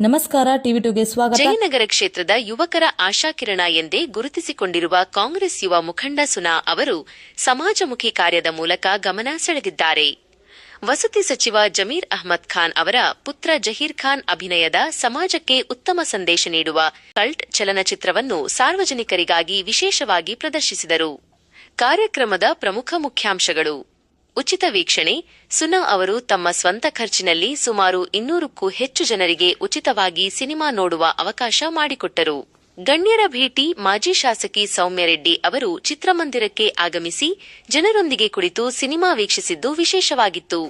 ನಮಸ್ಕಾರ, ಟಿವಿ ಟುಗೆ ಸ್ವಾಗತ. ಜಯನಗರ ಕ್ಷೇತ್ರದ ಯುವಕರ ಆಶಾಕಿರಣ ಎಂದೇ ಗುರುತಿಸಿಕೊಂಡಿರುವ ಕಾಂಗ್ರೆಸ್ ಯುವ ಮುಖಂಡ ಸುನಾ ಅವರು ಸಮಾಜಮುಖಿ ಕಾರ್ಯದ ಮೂಲಕ ಗಮನ ಸೆಳೆದಿದ್ದಾರೆ. ವಸತಿ ಸಚಿವ ಜಮೀರ್ ಅಹ್ಮದ್ ಖಾನ್ ಅವರ ಪುತ್ರ ಜಹೀರ್ ಖಾನ್ ಅಭಿನಯದ ಸಮಾಜಕ್ಕೆ ಉತ್ತಮ ಸಂದೇಶ ನೀಡುವ ಕಲ್ಟ್ ಚಲನಚಿತ್ರವನ್ನು ಸಾರ್ವಜನಿಕರಿಗಾಗಿ ವಿಶೇಷವಾಗಿ ಪ್ರದರ್ಶಿಸಿದರು. ಕಾರ್ಯಕ್ರಮದ ಪ್ರಮುಖ ಮುಖ್ಯಾಂಶಗಳು. ಉಚಿತ ವೀಕ್ಷಣೆ, ಸುನಾ ಅವರು ತಮ್ಮ ಸ್ವಂತ ಖರ್ಚಿನಲ್ಲಿ ಸುಮಾರು ಇನ್ನೂರಕ್ಕೂ ಹೆಚ್ಚು ಜನರಿಗೆ ಉಚಿತವಾಗಿ ಸಿನಿಮಾ ನೋಡುವ ಅವಕಾಶ ಮಾಡಿಕೊಟ್ಟರು. ಗಣ್ಯರ ಭೇಟಿ ಮಾಜಿ ಶಾಸಕಿ ಸೌಮ್ಯರೆಡ್ಡಿ ಅವರು ಚಿತ್ರಮಂದಿರಕ್ಕೆ ಆಗಮಿಸಿ ಜನರೊಂದಿಗೆ ಕುಳಿತು ಸಿನಿಮಾ ವೀಕ್ಷಿಸಿದ್ದು ವಿಶೇಷವಾಗಿತ್ತು.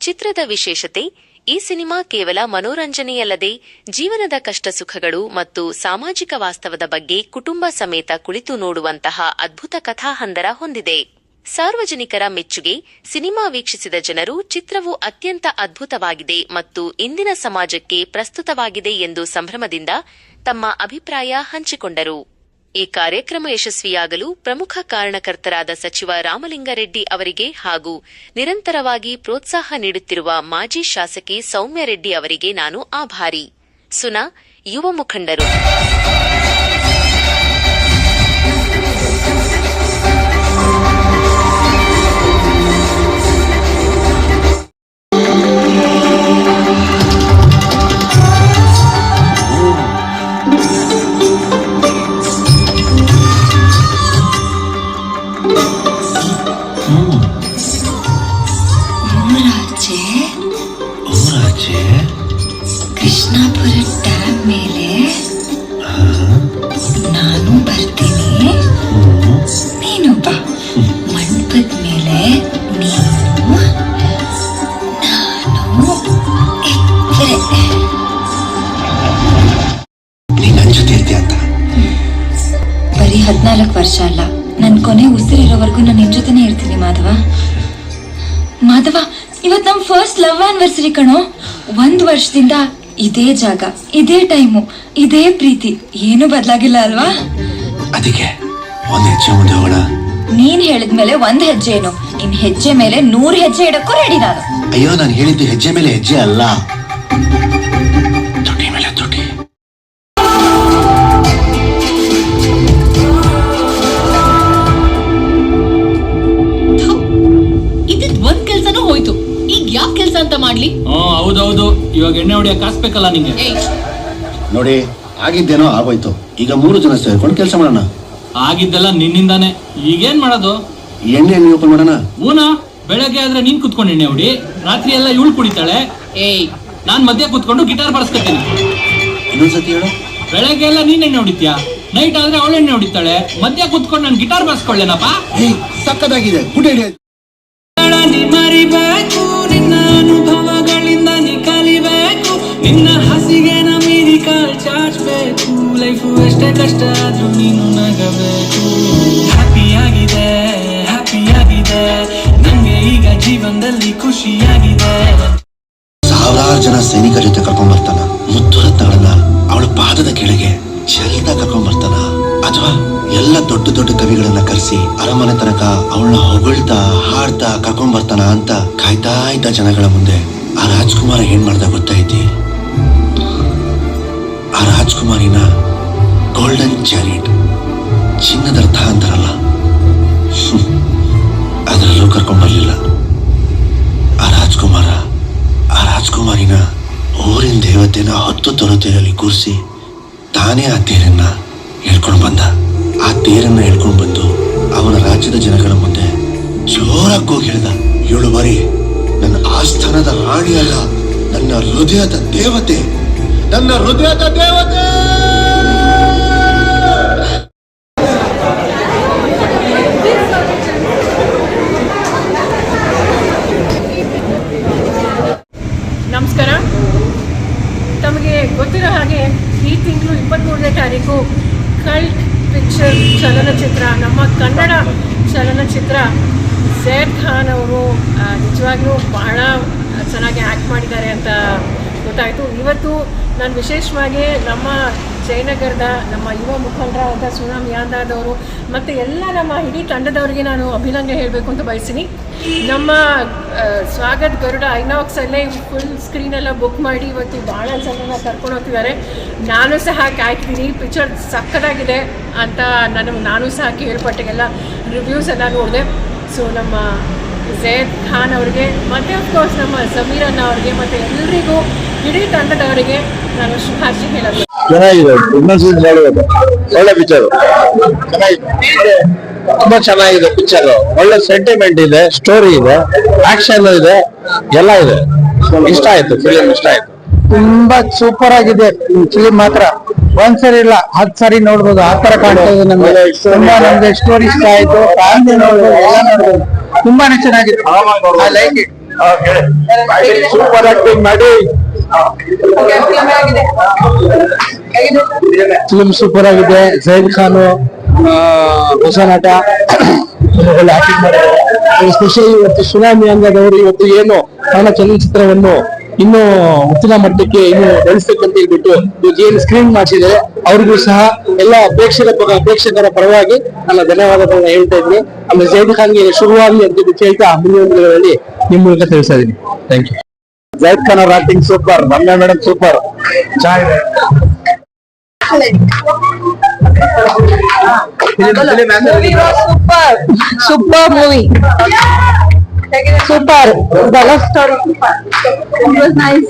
ಚಿತ್ರದ ವಿಶೇಷತೆ, ಈ ಸಿನಿಮಾ ಕೇವಲ ಮನೋರಂಜನೆಯಲ್ಲದೆ ಜೀವನದ ಕಷ್ಟ ಸುಖಗಳು ಮತ್ತು ಸಾಮಾಜಿಕ ವಾಸ್ತವದ ಬಗ್ಗೆ ಕುಟುಂಬ ಸಮೇತ ಕುಳಿತು ನೋಡುವಂತಹ ಅದ್ಭುತ ಕಥಾಹಂದರ ಹೊಂದಿದೆ. ಸಾರ್ವಜನಿಕರ ಮೆಚ್ಚುಗೆ ಸಿನಿಮಾ ವೀಕ್ಷಿಸಿದ ಜನರು ಚಿತ್ರವು ಅತ್ಯಂತ ಅದ್ಭುತವಾಗಿದೆ ಮತ್ತು ಇಂದಿನ ಸಮಾಜಕ್ಕೆ ಪ್ರಸ್ತುತವಾಗಿದೆ ಎಂದು ಸಂಭ್ರಮದಿಂದ ತಮ್ಮ ಅಭಿಪ್ರಾಯ ಹಂಚಿಕೊಂಡರು. ಈ ಕಾರ್ಯಕ್ರಮ ಯಶಸ್ವಿಯಾಗಲು ಪ್ರಮುಖ ಕಾರಣಕರ್ತರಾದ ಸಚಿವ ರಾಮಲಿಂಗಾರೆಡ್ಡಿ ಅವರಿಗೆ ಹಾಗೂ ನಿರಂತರವಾಗಿ ಪ್ರೋತ್ಸಾಹ ನೀಡುತ್ತಿರುವ ಮಾಜಿ ಶಾಸಕಿ ಸೌಮ್ಯ ರೆಡ್ಡಿ ಅವರಿಗೆ ನಾನು ಆಭಾರಿ. ಸುನಾ, ಯುವ ಮುಖಂಡರು. ವರ್ಷ ಅಲ್ಲ. ನನ್ ಕೊನೆ ಉಸಿರಿರೋವರೆಗೂ ನಾನು ನಿನ್ ಜೊತೆನೆ ಇರ್ತೀನಿ ಮಾಧವ. ಮಾಧವ ಇವತ್ ನಮ್ ಫಸ್ಟ್ ಲವ್ ಆನಿವರ್ಸರಿ ಕಣೋ. ಒಂದ್ ವರ್ಷದಿಂದ ಇದೇ ಜಾಗ ಇದೇ ಟೈಮು ಇದೇ ಪ್ರೀತಿ. ಏನು ಬದಲಾಗಿಲ್ಲ ಅಲ್ವಾ? ಅದಕ್ಕೆ ಒಂದ್ ಹೆಜ್ಜೆ ಮುಂದೆ ಹೋಗೋಣ. ನೀನ್ ಹೇಳಿದ್ಮೇಲೆ ಒಂದ್ ಹೆಜ್ಜೆ ಏನು? ಇನ್ ಹೆಜ್ಜೆ ಮೇಲೆ ನೂರ್ ಹೆಜ್ಜೆ ಇಡಕ್ಕೂ ರೆಡಿ ನಾನು. ಅಯ್ಯೋ ನಾನು ಹೇಳಿದ್ದು ಹೆಜ್ಜೆ ಮೇಲೆ ಹೆಜ್ಜೆ ಅಲ್ಲ. ಇವಾಗ ಎಣ್ಣೆ ಹೊಡೆಯ ಕಾಸ್ಬೇಕಲ್ಲ ನಿಂಗೆ? ನೋಡಿ ಆಗಿದ್ದೇನೋ ಆಗೋಯ್ತು. ಈಗ ಮೂರು ಜನ ಸೇರ್ಕೊಂಡು ಕೆಲಸ ಮಾಡೋಣ. ಆಗಿದ್ದೆಲ್ಲ ನಿನ್ನಿಂದಾನೆ. ಈಗೇನ್ ಮಾಡೋದು? ಈ ಎಣ್ಣೆ ನೀವು ಓಪನ್ ಮಾಡೋಣ. ಮೂನ ಬೆಳಗ್ಗೆ ಆದ್ರೆ ನೀನ್ ಕುತ್ಕೊಂಡು ಎಣ್ಣೆ ಹೊಡಿ. ರಾತ್ರಿ ಎಲ್ಲ ಇವಳು ಕುಡಿತಾಳೆ. ಏಯ್. ನಾನ್ ಮಧ್ಯ ಕುತ್ಕೊಂಡು ಗಿಟಾರ್ ಬರ್ಸ್ಕೊತೀನಿ ಇನ್ನೊಂದ್ಸತಿ ಹೇಳು. ಬೆಳಗ್ಗೆ ಎಲ್ಲ ನೀನ್ ಎಣ್ಣೆ ಹೊಡಿತ್ಯಾ? ನೈಟ್ ಆದ್ರೆ ಅವಳು ಎಣ್ಣೆ ಹೊಡಿತಾಳೆ. ಮಧ್ಯ ಕುತ್ಕೊಂಡು ನಾನು ಗಿಟಾರ್ ಬರ್ಸ್ಕೊಳ್ಳೇನಪ್ಪ ಏಯ್ ಸಕ್ಕದಾಗಿದೆ ಗುಡ್ ಐಡಿಯಾ. ಲೈಫು ಎಷ್ಟೇ ಕಷ್ಟ, ಆದ್ರೂ ನೀನು ನಗಬೇಕು. ಹ್ಯಾಪಿಯಾಗಿದೆ ಹ್ಯಾಪಿಯಾಗಿದೆ ನಂಗೆ ಈಗ ಜೀವನದಲ್ಲಿ ಖುಷಿಯಾಗಿದೆ. ಸಾವಿರಾರು ಜನ ಸೈನಿಕರ ಜೊತೆ ಕರ್ಕೊಂಡ್ ಬರ್ತಾನ. ಮುತ್ತು ರತ್ನಗಳನ್ನ ಅವಳ ಪಾದದ ಕೆಳಗೆ ಚೆಲ್ದ ಕರ್ಕೊಂಡ್ ಬರ್ತಾನ. ಅಥವಾ ಎಲ್ಲ ದೊಡ್ಡ ದೊಡ್ಡ ಕವಿಗಳನ್ನ ಕರೆಸಿ ಅರಮನೆ ತನಕ ಅವಳನ್ನ ಹೊಗಳ್ತಾ, ಹಾಡ್ತಾ ಕರ್ಕೊಂಡ್ ಬರ್ತಾನ ಅಂತ ಕಾಯ್ತಾ ಇದ್ದ ಜನಗಳ ಮುಂದೆ ಆ ರಾಜ್ಕುಮಾರ ಏನ್ ಮಾಡ್ದ ಗೊತ್ತೈತಿ ಆ ರಾಜ್ಕುಮಾರಿನ ಗೋಲ್ಡನ್ ಚಾರಿಟ್ ಚಿನ್ನದ ರಥ ಅಂತಾರಲ್ಲ. ಅದರಲ್ಲೂ ಅದ್ರಲ್ಲೂ ಕರ್ಕೊಂಡ್ ಬರ್ಲಿಲ್ಲ. ಆ ರಾಜ್ಕುಮಾರ, ಆ ರಾಜ್ಕುಮಾರಿನ ಊರಿನ ದೇವತೆನ ಹತ್ತು ತೊರತೆಯಲ್ಲಿ ಕೂರಿಸಿ ತಾನೇ ಆ ತೇರನ್ನ ಹೇಳ್ಕೊಂಡು ಬಂದ. ಆ ತೇರನ್ನ ಹೇಳ್ಕೊಂಡು ಬಂದು ಅವನ ರಾಜ್ಯದ ಜನಗಳ ಮುಂದೆ ಜೋರಾಗಿ ಹೋಗಿ ಹೇಳ್ದ. ಏಳು ಬಾರಿ, ನನ್ನ ಆಸ್ಥಾನದ ರಾಣಿ ಅಲ್ಲ, ನನ್ನ ಹೃದಯದ ದೇವತೆ, ನನ್ನ ಹೃದಯದ ದೇವತೆ! ಚಲನಚಿತ್ರ, ನಮ್ಮ ಕನ್ನಡ ಚಲನಚಿತ್ರ ಝೇದ್ ಖಾನ್ ಅವರು ನಿಜವಾಗಿಯೂ ಬಹಳ ಚೆನ್ನಾಗಿ ಆ್ಯಕ್ಟ್ ಮಾಡಿದ್ದಾರೆ ಅಂತ ಗೊತ್ತಾಯಿತು. ಇವತ್ತು ನಾನು ವಿಶೇಷವಾಗಿ ನಮ್ಮ ಜಯನಗರದ ನಮ್ಮ ಯುವ ಮುಖಂಡರಾದ ಸುನಾಮ್ ಯಾಂದಾದವರು ಮತ್ತು ಎಲ್ಲ ನಮ್ಮ ಇಡೀ ತಂಡದವರಿಗೆ ನಾನು ಅಭಿನಂದನೆ ಹೇಳಬೇಕು ಅಂತ ಬಯಸ್ತೀನಿ. ನಮ್ಮ ಸ್ವಾಗತ್ ಗರುಡ ಐನಾಕ್ಸಲ್ಲೇ ಫುಲ್ ಸ್ಕ್ರೀನೆಲ್ಲ ಬುಕ್ ಮಾಡಿ ಇವತ್ತು ಭಾಳ ಜನನ ಕರ್ಕೊಂಡು ಹೋಗ್ತಿದ್ದಾರೆ. ನಾನು ಸಹ ಕಾಯ್ತಿದ್ದೀನಿ ಪಿಕ್ಚರ್ ಸಕ್ಕತ್ತಾಗಿದೆ ಅಂತ ನನಗೆ ನಾನು ಸಹ ಕೇಳ್ಪಟ್ಟೆಗೆಲ್ಲ ರಿವ್ಯೂಸ್ ಎಲ್ಲ ನೋಡಿದೆ. ಸೊ ನಮ್ಮ ಜಯದ್ ಖಾನ್ ಅವರಿಗೆ, ಮತ್ತು ಅಫ್ಕೋರ್ಸ್ ನಮ್ಮ ಸಮೀರಣ್ಣ ಅವರಿಗೆ, ಮತ್ತು ಎಲ್ಲರಿಗೂ ಇಡೀ ತಂಡದವರಿಗೆ ನಾನು ಶುಭಾಶಯ ಹೇಳಬೇಕು ಚೆನ್ನಾಗಿದೆ. ಇನ್ನೊಂದ್ಸಲ ನೋಡಬೇಕು. ಒಳ್ಳೆ ಪಿಕ್ಚರ್ ಚೆನ್ನಾಗಿದೆ. ತುಂಬಾ ಚೆನ್ನಾಗಿದೆ ಪಿಕ್ಚರ್ ಒಳ್ಳೆ ಸೆಂಟಿಮೆಂಟ್ ಇದೆ ಸ್ಟೋರಿ ಇದೆ ಆಕ್ಷನ್ ಇದೆ ಎಲ್ಲ ಇದೆ. ಇಷ್ಟ ಆಯ್ತು ಫಿಲಿಂ ಇಷ್ಟ ಆಯ್ತು. ತುಂಬಾ ಸೂಪರ್ ಆಗಿದೆ ಫಿಲಿಂ ಮಾತ್ರ ಒಂದ್ಸರಿ ಇಲ್ಲ ಹತ್ ಸರಿ ನೋಡ್ಬೋದು. ಆ ತರ ಕಾಣ್ತಾ ಇದೆ ನಮ್ಗೆ. ತುಂಬಾ ನಮ್ಗೆ ಸ್ಟೋರಿ ಇಷ್ಟ ಆಯ್ತು. ಫ್ಯಾಮಿಲಿ ನೋಡ್ಬೋದು ಎಲ್ಲ ನೋಡ್ಬೋದು. ತುಂಬಾನೇ ಚೆನ್ನಾಗಿದೆ. I like it super acting ಮಾಡಿ ಫಿಲ್ಮ್ ಸೂಪರ್ ಆಗಿದೆ. ಜೈದ್ ಖಾನ್ ಹೊಸ ನಟ. ಒಳ್ಳೆ ಸ್ಪೆಷಲಿ ಇವತ್ತು ಸುನಾಮಿ ಅಂಗದವರು ಇವತ್ತು ಏನು ಕನ್ನಡ ಚಲನಚಿತ್ರವನ್ನು ಇನ್ನು ಉತ್ತಿನ ಮಟ್ಟಕ್ಕೆ ಇನ್ನು ಬೆಳೆಸ್ತಕ್ಕಂತ ಹೇಳ್ಬಿಟ್ಟು ಏನು ಸ್ಕ್ರೀನ್ ಮಾಡಿಸಿದ್ದಾರೆ ಅವ್ರಿಗೂ ಸಹ ಎಲ್ಲ ಅಪೇಕ್ಷಕರ ಪ್ರೇಕ್ಷಕರ ಪರವಾಗಿ ನನ್ನ ಧನ್ಯವಾದಗಳನ್ನ ಹೇಳ್ತಾ ಇದ್ದೀನಿ. ಆಮೇಲೆ ಜೈದ್ ಖಾನ್ಗೆ ಶುರುವಾಗಲಿ ಅಂತ ಹೇಳ್ತಾ ಮುಂದಿನ ದಿನಗಳಲ್ಲಿ ನಿಮ್ ಮೂಲಕ ತಿಳಿಸ್ತಾ ಥ್ಯಾಂಕ್ ಯು ಜೈದ್ ಖಾನ್ ಅವ್ರ acting super Ramya madam super super super movie super the love story nice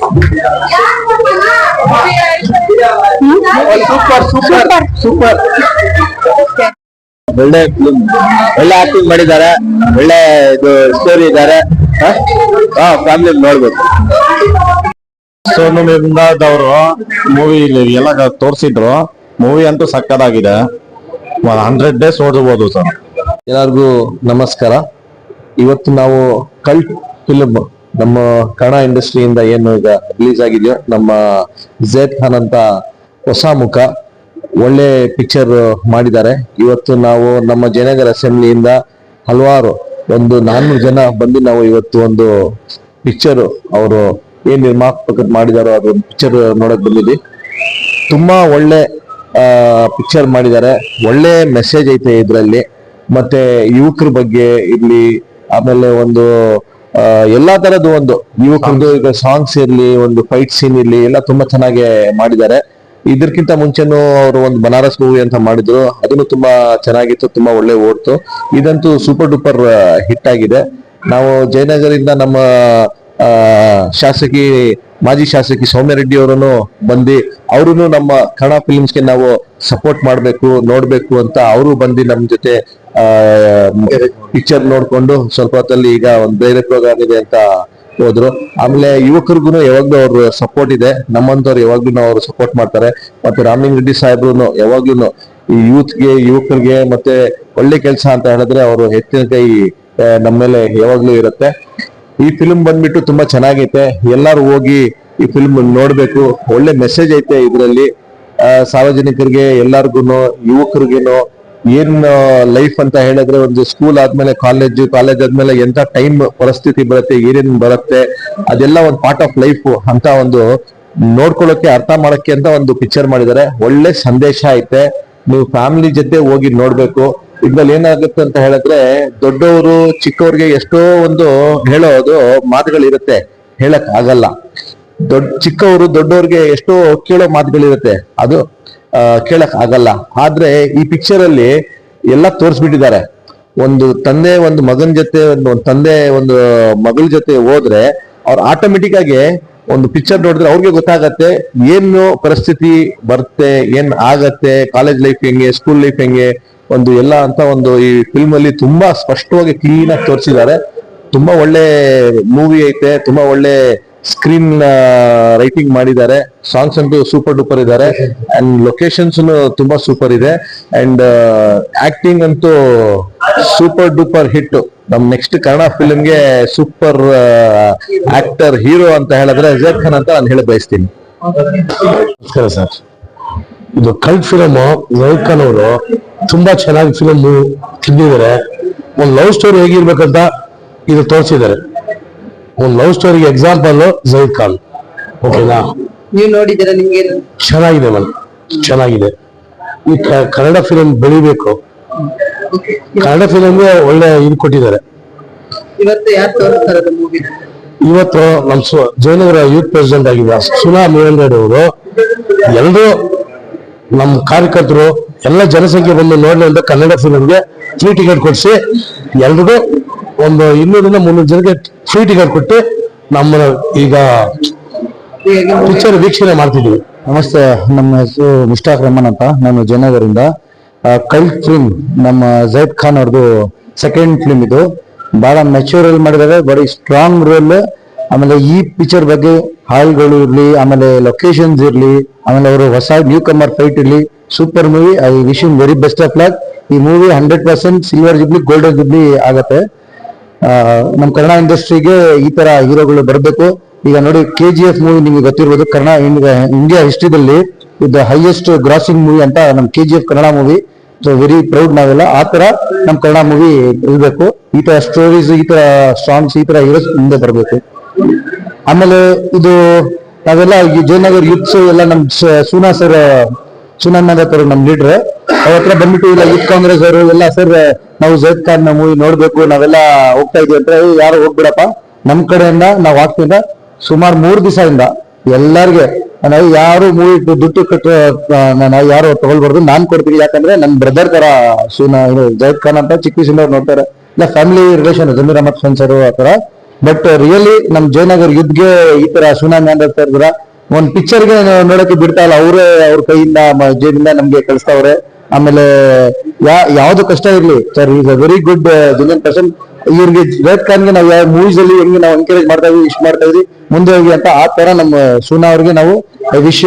super super super ಒಳ್ಳೆ ಫಿಲ್ಮ್ ಒಳ್ಳೆ ಆಕ್ಟಿಂಗ್ ಮಾಡಿದ್ದಾರೆ. ಒಳ್ಳೆ ಇದು ಸ್ಟೋರಿ ಇದ್ದಾರೆ. ಹಾ? ಫ್ಯಾಮಿಲಿ ನೋಡ್ಬೇಕು. ಸೋನು ನಿರ್ಮಾದ್ ಅವರು ಮೂವಿ ಎಲ್ಲ ತೋರಿಸಿದ್ರು. ಮೂವಿ ಅಂತೂ ಸಕ್ಕದಾಗಿದೆ ಹಂಡ್ರೆಡ್ ಡೇಸ್ ಓದಬಹುದು ಸರ್ ಎಲ್ಲರಿಗೂ ನಮಸ್ಕಾರ. ಇವತ್ತು ನಾವು ಕಲ್ಟ್ ಫಿಲ್ಮ್ ನಮ್ಮ ಕನ್ನಡ ಇಂಡಸ್ಟ್ರಿಯಿಂದ ಏನು ಈಗ ರಿಲೀಸ್ ಆಗಿದೆಯೋ ನಮ್ಮ ಜೇದ್ ಖಾನ್ ಅಂತ ಹೊಸ ಮುಖ ಒಳ್ಳೆ ಪಿಕ್ಚರ್ ಮಾಡಿದ್ದಾರೆ. ಇವತ್ತು ನಾವು ನಮ್ಮ ಜಯನಗರ ಅಸೆಂಬ್ಲಿಯಿಂದ ಹಲವಾರು ಒಂದು ನಾನ್ನೂರು ಜನ ಬಂದು ನಾವು ಇವತ್ತು ಒಂದು ಪಿಕ್ಚರ್ ಅವರು ಏನ್ ನಿರ್ಮಾಪಕ ಮಾಡಿದಾರೋ ಅದು ಪಿಕ್ಚರ್ ನೋಡಕ್ ಬಂದಿದ್ವಿ. ತುಂಬಾ ಒಳ್ಳೆ ಪಿಕ್ಚರ್ ಮಾಡಿದ್ದಾರೆ. ಒಳ್ಳೆ ಮೆಸೇಜ್ ಐತೆ ಇದರಲ್ಲಿ. ಮತ್ತೆ ಯುವಕರ ಬಗ್ಗೆ ಇರ್ಲಿ, ಆಮೇಲೆ ಒಂದು ಎಲ್ಲಾ ತರದ್ದು ಒಂದು. ಯುವಕರದ್ದು ಈಗ ಸಾಂಗ್ಸ್ ಇರ್ಲಿ, ಒಂದು ಫೈಟ್ ಸೀನ್ ಇರ್ಲಿ, ಎಲ್ಲ ತುಂಬಾ ಚೆನ್ನಾಗಿ ಮಾಡಿದ್ದಾರೆ. ಇದಕ್ಕಿಂತ ಮುಂಚೆನೂ ಅವರು ಒಂದು ಬನಾರಸ್ ಮೂವಿ ಅಂತ ಮಾಡಿದ್ರು. ಅದನ್ನು ತುಂಬಾ ಚೆನ್ನಾಗಿತ್ತು, ತುಂಬಾ ಒಳ್ಳೆ ಓಡ್ತು. ಇದಂತೂ ಸೂಪರ್ ಡೂಪರ್ ಹಿಟ್ ಆಗಿದೆ. ನಾವು ಜಯನಗರಿಂದ ನಮ್ಮ ಶಾಸಕಿ, ಮಾಜಿ ಶಾಸಕಿ ಸೌಮ್ಯ ರೆಡ್ಡಿ ಅವರನ್ನು ಬಂದು ಅವರು ನಮ್ಮ ಕನ್ನಡ ಫಿಲ್ಮ್ಸ್ಗೆ ನಾವು ಸಪೋರ್ಟ್ ಮಾಡಬೇಕು, ನೋಡಬೇಕು ಅಂತ ಅವರು ಬಂದು ನಮ್ಮ ಜೊತೆ ಪಿಕ್ಚರ್ ನೋಡ್ಕೊಂಡು ಸ್ವಲ್ಪ ಹೊತ್ತಲ್ಲಿ ಈಗ ಒಂದು ಬೇರೆ ಪ್ರೋಗ್ರಾಮ್ ಇದೆ ಅಂತ ಹೋದ್ರು. ಆಮೇಲೆ ಯುವಕರಿಗೂ ಯಾವಾಗ್ಲೂ ಅವ್ರ ಸಪೋರ್ಟ್ ಇದೆ. ನಮ್ಮಂತವ್ರು ಯಾವಾಗ್ಲೂ ಅವ್ರು ಸಪೋರ್ಟ್ ಮಾಡ್ತಾರೆ. ಮತ್ತೆ ರಾಮಲಿಂಗ ರೆಡ್ಡಿ ಸಾಹೇಬ್ರು ಯಾವಾಗ್ಲೂ ಈ ಯೂತ್ಗೆ, ಯುವಕರಿಗೆ ಮತ್ತೆ ಒಳ್ಳೆ ಕೆಲಸ ಅಂತ ಹೇಳಿದ್ರೆ ಅವರು ಹೆಚ್ಚಿನ ಕೈ ನಮ್ಮ ಮೇಲೆ ಯಾವಾಗ್ಲೂ ಇರುತ್ತೆ. ಈ ಫಿಲ್ಮ್ ಬಂದ್ಬಿಟ್ಟು ತುಂಬಾ ಚೆನ್ನಾಗೈತೆ. ಎಲ್ಲಾರು ಹೋಗಿ ಈ ಫಿಲ್ಮ್ ನೋಡ್ಬೇಕು. ಒಳ್ಳೆ ಮೆಸೇಜ್ ಐತೆ ಇದರಲ್ಲಿ. ಸಾರ್ವಜನಿಕರಿಗೆ ಎಲ್ಲಾರ್ಗುನು, ಯುವಕರಿಗೇನು ಏನ್ ಲೈಫ್ ಅಂತ ಹೇಳಿದ್ರೆ ಒಂದು ಸ್ಕೂಲ್ ಆದ್ಮೇಲೆ ಕಾಲೇಜ್ ಕಾಲೇಜ್ ಆದ್ಮೇಲೆ ಎಂತ ಟೈಮ್ ಪರಿಸ್ಥಿತಿ ಬರುತ್ತೆ, ಏನೇನ್ ಬರುತ್ತೆ, ಅದೆಲ್ಲ ಒಂದು ಪಾರ್ಟ್ ಆಫ್ ಲೈಫ್ ಅಂತ ಒಂದು ನೋಡ್ಕೊಳ್ಳೋಕೆ, ಅರ್ಥ ಮಾಡಕ್ಕೆ ಅಂತ ಒಂದು ಪಿಕ್ಚರ್ ಮಾಡಿದ್ದಾರೆ. ಒಳ್ಳೆ ಸಂದೇಶ ಐತೆ. ನೀವು ಫ್ಯಾಮಿಲಿ ಜೊತೆ ಹೋಗಿ ನೋಡ್ಬೇಕು. ಇದ್ರಲ್ಲಿ ಏನಾಗುತ್ತೆ ಅಂತ ಹೇಳಿದ್ರೆ, ದೊಡ್ಡವರು, ಚಿಕ್ಕವ್ರಿಗೆ ಎಷ್ಟೋ ಒಂದು ಹೇಳೋದು ಮಾತುಗಳಿರುತ್ತೆ. ಹೇಳಕ್ ಆಗಲ್ಲ ದೊಡ್ಡ ಚಿಕ್ಕವರು, ದೊಡ್ಡವ್ರಿಗೆ ಎಷ್ಟೋ ಕೇಳೋ ಮಾತುಗಳಿರುತ್ತೆ. ಅದು ಕೇಳಕ್ ಆಗಲ್ಲ. ಆದ್ರೆ ಈ ಪಿಕ್ಚರ್ ಅಲ್ಲಿ ಎಲ್ಲ ತೋರಿಸ್ಬಿಟ್ಟಿದ್ದಾರೆ. ಒಂದು ತಂದೆ, ಒಂದು ಮಗನ ಜೊತೆ, ಒಂದು ತಂದೆ, ಒಂದು ಮಗಳ ಜೊತೆ ಹೋದ್ರೆ ಅವ್ರು ಆಟೋಮೆಟಿಕ್ ಆಗಿ ಒಂದು ಪಿಕ್ಚರ್ ನೋಡಿದ್ರೆ ಅವ್ರಿಗೆ ಗೊತ್ತಾಗತ್ತೆ ಏನು ಪರಿಸ್ಥಿತಿ ಬರುತ್ತೆ, ಏನ್ ಆಗತ್ತೆ ಕಾಲೇಜ್ ಲೈಫ್ ಹೆಂಗೆ ಸ್ಕೂಲ್ ಲೈಫ್ ಹೆಂಗೆ, ಒಂದು ಎಲ್ಲ ಅಂತ ಒಂದು ಈ ಫಿಲ್ಮ್ ಅಲ್ಲಿ ತುಂಬಾ ಸ್ಪಷ್ಟವಾಗಿ ಕ್ಲೀನ್ ಆಗಿ ತೋರಿಸಿದ್ದಾರೆ. ತುಂಬಾ ಒಳ್ಳೆ ಮೂವಿ ಐತೆ, ತುಂಬಾ ಒಳ್ಳೆ ಸ್ಕ್ರೀನ್ ರೈಟಿಂಗ್ ಮಾಡಿದ್ದಾರೆ. ಸಾಂಗ್ಸ್ ಅಂತೂ ಸೂಪರ್ ಡೂಪರ್ ಇದ್ದಾರೆ. ಅಂಡ್ ಲೊಕೇಶನ್ಸ್ ತುಂಬಾ ಸೂಪರ್ ಇದೆ. ಅಂಡ್ ಆಕ್ಟಿಂಗ್ ಅಂತೂ ಸೂಪರ್ ಡೂಪರ್ ಹಿಟ್ ನಮ್ ನೆಕ್ಸ್ಟ್ ಕನ್ನಡ ಫಿಲ್ಮ್ಗೆ ಸೂಪರ್ ಆಕ್ಟರ್ ಹೀರೋ ಅಂತ ಹೇಳಿದ್ರೆ ಜೈದ್ ಖಾನ್ ಅಂತ ನಾನು ಹೇಳಿ ಬಯಸ್ತೀನಿ. ನಮಸ್ಕಾರ ಸರ್. ಇದು ಕಲ್ಟ್ ಫಿಲಮ್ ಜೈದ್ ಖಾನ್ ಅವರು ತುಂಬಾ ಚೆನ್ನಾಗಿ ಫಿಲಮ್ ತಿಂದಿದ್ದಾರೆ. ಒಂದು ಲವ್ ಸ್ಟೋರಿ ಹೇಗಿರ್ಬೇಕಂತ ಇದು ತೋರಿಸಿದ್ದಾರೆ. ಒಂದು ಲವ್ ಸ್ಟೋರಿಗೆ ಎಕ್ಸಾಂಪಲ್ ಜೈದ್ ಖಾನ್. ಓಕೆನಾ? ನೀವು ನೋಡಿದ್ದೀರಾ ನಿಮಗೆ? ಚೆನ್ನಾಗಿದೆ ಮೇಡಮ್ ಚೆನ್ನಾಗಿದೆ. ಈ ಕನ್ನಡ ಫಿಲಂ ಬೆಳಿಬೇಕು. ಕನ್ನಡ ಫಿಲಂಗೆ ಒಳ್ಳೆ ಇದು ಕೊಟ್ಟಿದ್ದಾರೆ. ಇವತ್ತು ಯಾರು ತೋರಿಸ್ತಾರೆ ಮೂವಿ ಇವತ್ತು ನಮ್ಮ ಸು- ಜಯನಗರ ಯೂತ್ ಪ್ರೆಸಿಡೆಂಟ್ ಆಗಿದ್ದ ಸುನಾ ಮೇಲ್ಗಡೆ ಅವರು ಎಲ್ಲರೂ ನಮ್ಮ ಕಾರ್ಯಕರ್ತರು ಎಲ್ಲ ಜನಸಂಖ್ಯೆ ಬಂದು ನೋಡಲಿ ಅಂತ ಕನ್ನಡ ಫಿಲಂಗೆ ಫ್ರೀ ಟಿಕೆಟ್ ಕೊಡಿಸಿ ಎಲ್ರಿಗೂ ಒಂದು ಇನ್ನೂರಿಂದ ಮುನ್ನೂರು ಜನಕ್ಕೆ ಫ್ರೀ ಟಿಕೆಟ್ ಕೊಟ್ಟು ನಮ್ಮ ಈಗ ಪಿಕ್ಚರ್ ವೀಕ್ಷಣೆ ಮಾಡ್ತಿದ್ದೀವಿ. ನಮಸ್ತೆ, ನಮ್ಮ ಹೆಸರು ಮುಷ್ತಾಕ್ ರಮನ್ ಅಂತ. ನಾನು ಜಯನಗರಿಂದ ಕಲ್ಟ್ ಫಿಲ್ಮ್ ನಮ್ಮ ಜೈದ್ ಖಾನ್ ಅವ್ರದ್ದು ಸೆಕೆಂಡ್ ಫಿಲ್ಮ್ ಇದು. ಬಹಳ ಮೆಚೂರ್ ಮಾಡಿದ್ದಾರೆ, ಬರೀ ಸ್ಟ್ರಾಂಗ್ ರೋಲ್ ಆಮೇಲೆ ಈ ಪಿಕ್ಚರ್ ಬಗ್ಗೆ ಹಾಲ್ಗಳು ಇರ್ಲಿ, ಆಮೇಲೆ ಲೊಕೇಶನ್ಸ್ ಇರ್ಲಿ, ಆಮೇಲೆ ಅವರು ಹೊಸ ನ್ಯೂ ಕಮರ್ ಫೈಟ್ ಇರ್ಲಿ. Super movie I wish in very best of luck ಈ movie hundred percent silver jubilee golden jubilee ಆಗತ್ತೆ. ನಮ್ಮ ಕನ್ನಡ ಇಂಡಸ್ಟ್ರಿಗೆ ಈ ತರ ಹೀರೋಗಳು ಬರಬೇಕು. ಈಗ ನೋಡಿ ಕೆ ಜಿ ಎಫ್ ಮೂವಿ ನಿಮಗೆ ಗೊತ್ತಿರ್ಬೋದು ಕನ್ನಡ ಇಂಡಿಯಾ ಹಿಸ್ಟ್ರಿದಲ್ಲಿ ಇದು ಹೈಯೆಸ್ಟ್ ಗ್ರಾಸಿಂಗ್ ಮೂವಿ ಅಂತ ನಮ್ಮ K G F Kannada movie so very proud ನಾವೆಲ್ಲ. ಆ ತರ ನಮ್ಮ ಕನ್ನಡ ಮೂವಿ ಇರಬೇಕು. ಈ ತರ ಸ್ಟೋರೀಸ್ ಈ ತರ ಸಾಂಗ್ಸ್ ಈ ತರ ಹೀರೋಸ್ ಮುಂದೆ ಬರಬೇಕು. ಆಮೇಲೆ ಇದು ನಾವೆಲ್ಲ ಈ ಜಯನಗರ್ ಯೂತ್ಸ್ ಎಲ್ಲ ನಮ್ ಸುನಾ ಸರ್ ಸುನಾ ಅವರು ನಮ್ ಲೀಡರ್ ಅವ್ರ ಹತ್ರ ಬಂದ್ಬಿಟ್ಟು ಇಲ್ಲ, ಯೂತ್ ಕಾಂಗ್ರೆಸ್ ಅವರು ಎಲ್ಲ ಸರ್ ನಾವು ಜೈದ್ ಖಾನ್ ಮೂವಿ ನೋಡ್ಬೇಕು ನಾವೆಲ್ಲ ಹೋಗ್ತಾ ಇದೀವಿ ಅಂತ "ಏ, ಯಾರು ಹೋಗ್ಬಿಡಪ್ಪ? ನಮ್ ಕಡೆಯಿಂದ ನಾವು ಆಗ್ತಿಂದ ಸುಮಾರು ಮೂರ್ ದಿವಸದಿಂದ ಎಲ್ಲಾರ್ಗೆ. ನಾವು ಯಾರು ಮೂವಿ ದುಡ್ಡು ಕಟ್ಟ ನಾನು ಯಾರು ತಗೊಳ್ಬಾರ್ದು ನಾನ್ ಕೊಡ್ತೀನಿ ಯಾಕಂದ್ರೆ ನನ್ ಬ್ರದರ್ ತರ ಸುನಾ ಜೈದ್ ಖಾನ್ ಅಂತ ಚಿಕ್ಕ ವಯಸ್ಸಿಂದ ನೋಡ್ತಾರೆ. ಇಲ್ಲ family relation Zameer Ahmed Khan sir ಆ ತರ ಬಟ್ ರಿಯಲಿ ನಮ್ ಜಯನಗರ್ ಯುದ್ಧಗೆ ಈ ತರ ಸುನಾಮಿ ಅಂತ ಇದ್ರ ಒಂದ್ ಪಿಕ್ಚರ್ಗೆ ನೋಡಕ್ಕೆ ಬಿಡ್ತಾ ಇಲ್ಲ. ಅವರೇ ಅವ್ರ ಕೈಯಿಂದ ಜೇಬಿಂದ ನಮ್ಗೆ ಕಳಿಸ್ತಾವ್ರೆ. ಆಮೇಲೆ ಯಾ ಯಾವ್ದು ಕಷ್ಟ ಇರಲಿ. Sir is a very good genuine person ಇವ್ರಿಗೆ ರೇಟ್ ಖಾನ್ಗೆ ನಾವು ಯಾವ ಮೂವೀಸ್ ಅಲ್ಲಿ ಹೆಂಗೆ ನಾವು ಎನ್ಕರೇಜ್ ಮಾಡ್ತಾ ಇದೀವಿ ಇಷ್ಟ ಮಾಡ್ತಾ ಇದೀವಿ, ಮುಂದೆ ಹೋಗಿ ಅಂತ ಆ ತರ ನಮ್ಮ ಸೂನಾ ಅವ್ರಿಗೆ ನಾವು ವಿಶ್